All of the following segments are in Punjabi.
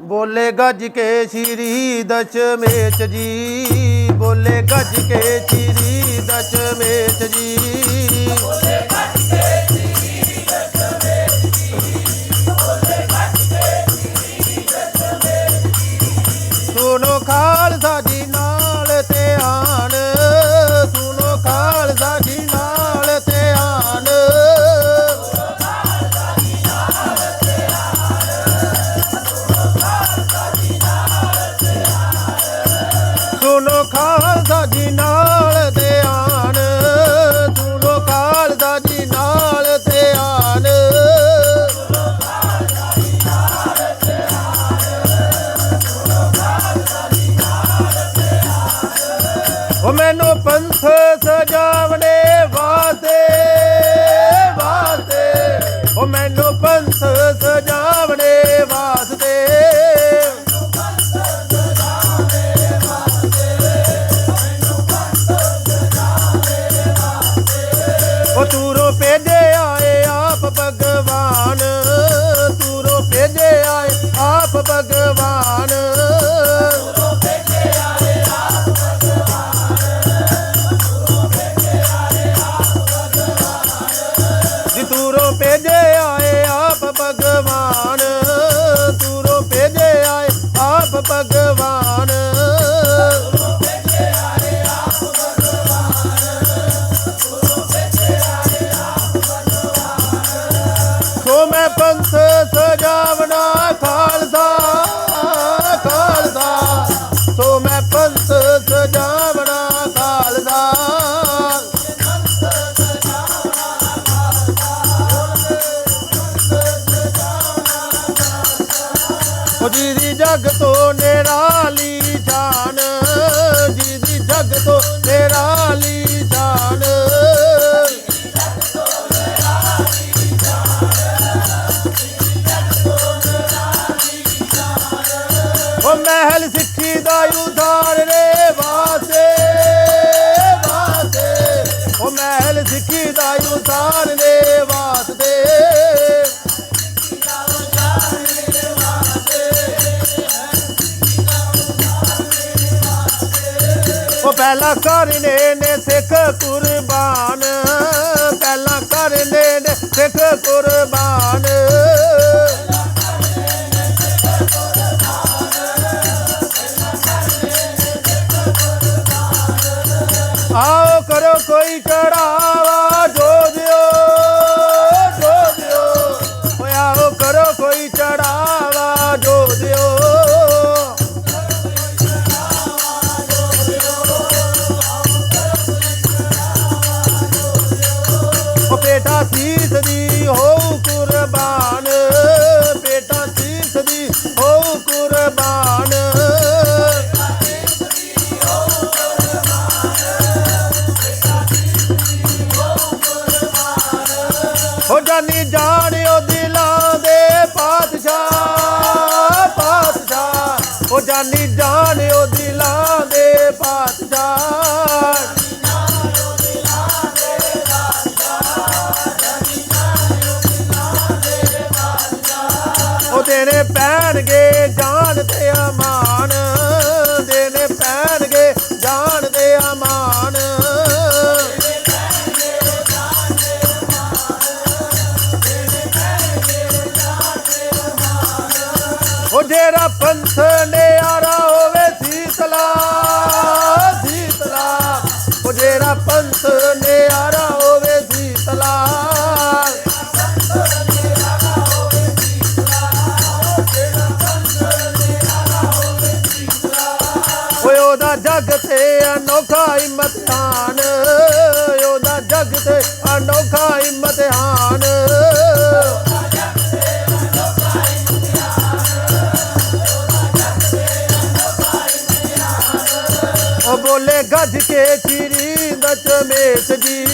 ਬੋਲੇ ਗੱਜ ਕੇ ਸ਼੍ਰੀ ਦਸ਼ਮੇਸ਼ ਜੀ। ਬੋਲੇ ਗੱਜ ਕੇ ਸ਼੍ਰੀ ਦਸ਼ਮੇਸ਼ ਜੀ। ਸੁਨੋ ਖਾਲਸਾ ਜੀ ਨਾਲ ਤੇ ਆਣ ਸੁਨੋ ਖਾਲਸਾ ਜੀ ਨਾਲ ਤੇ ਆਣ ਉਹ ਮੈਨੂੰ ਪੰਥ ਉਹ ਮਹਿਲ ਸਿੱਖੀ ਦਾ ਉਧਾਰ ਰੇ ਵਾਸੇ ਵਾਸੇ। ਉਹ ਮਹਿਲ ਸਿੱਖੀ ਦਾ ਉਧਾਰ ਰੇ ਵਾਸਤੇ। ਉਹ ਪਹਿਲਾ ਕਰਨੇ ਨੇ ਸਿੱਖ ਕੁਰਬਾਨ। ਪਹਿਲਾ ਕਰਨੇ ਨੇ ਸਿੱਖ ਕੁਰਬਾਨ। ਕੁਰਬਾਨ ਹੋ ਜਾਨੀ ਜਾਣਿਓ ਦਿਲਾਂ ਦੇ ਪਾਤਸ਼ਾਹ ਪਾਤਸ਼ਾਹ। ਹੋ ਜਾਨੀ ਜਾਣਿਓ ਦਿਲਾਂ ਦੇ ਪਾਤਸ਼ਾਹ। ਉਹ ਦੇਣੇ ਪੈਣਗੇ ਉਹ ਜਿਹੜਾ ਪੰਥ ਨਿਆਰਾ ਹੋਵੇ ਸੀਤਲਾ ਸੀਤਲਾ ਉਹ ਜਿਹੜਾ ਪੰਥ ਨਿਆਰਾ ਹੋਵੇ ਸੀਤਲਾ ਓਏ ਉਹਦਾ ਜਗ ਤੇ ਅਨੋਖਾ ਇਮਤਿਹਾਨ ਓਏ ਉਹਦਾ ਜਗ ਤੇ ਅਨੋਖਾ ਇਮਤਿਹਾਨ ਬੋਲੇ ਗੱਜ ਕੇ ਚਿਰੀ ਦਚਮੇਸ਼ ਜੀ,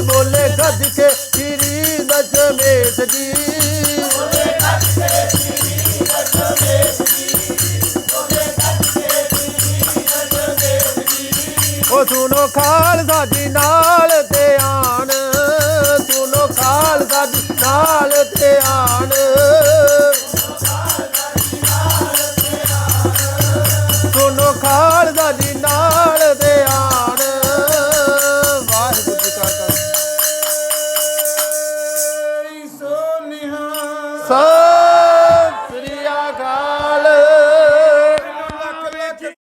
ਬੋਲੇ ਗੱਜ ਕੇ ਚਿਰੀ ਦਚਮੇਸ਼ ਜੀ। ਉਹ ਸੁਨੋ ਖਾਲਸਾ ਜੀ ਨਾਲ ਤੇ ਆਣ ਸੁਨੋ ਖਾਲਸਾ ਜੀ ਨਾਲ।